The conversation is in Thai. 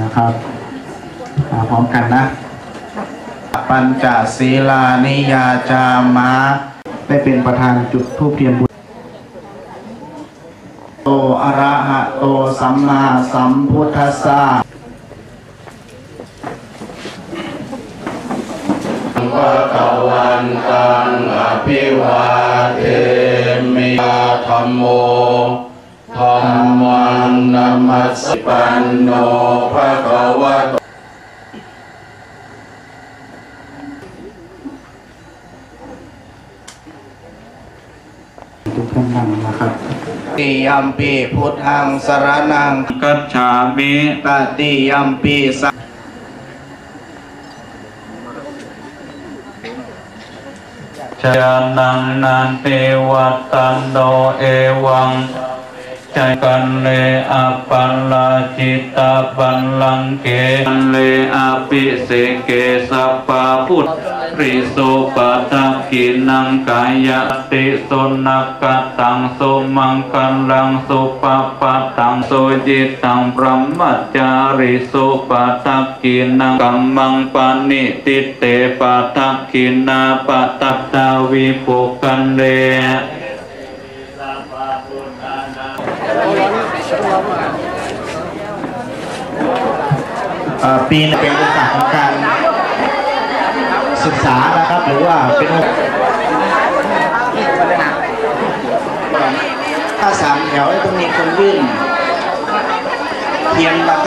นะครับอ่าพร้อมกันนะ ปัญจศีลานิยาจามะ ได้เป็นประธานจุดทูปเทียนบุญโตอะระหะโตสัมมาสัมพุทธัสสะภะคะวันตังอภิวาเทมิธรรมโมธรรมังนัม สสะปันโนภะคะวะโตทุกท่านนั่งนะครับติยัมปีพุทธังสรนังกัจฉามิตติยัมปีสังชยานังนันเตวัตตันโดเอวังใจกันเลอปัลลาจิตตาปัลลังเกกันเลอปิเสเกสัปปะพุทธริโสปัตตะกินังกายติสุนักตังสุมังคัลังสุปปะตังสุจิตตังพระมัจจาริสุปัตตะกินังกัมมังปานิติเตปัตตะกินาปัตตะตาวิปุกันเล เอ่อ ปีนเป็นโอกาสของการศึกษานะครับ หรือว่าเป็นถ้าสามแถวต้องมีคนวิ่งเพียนราคา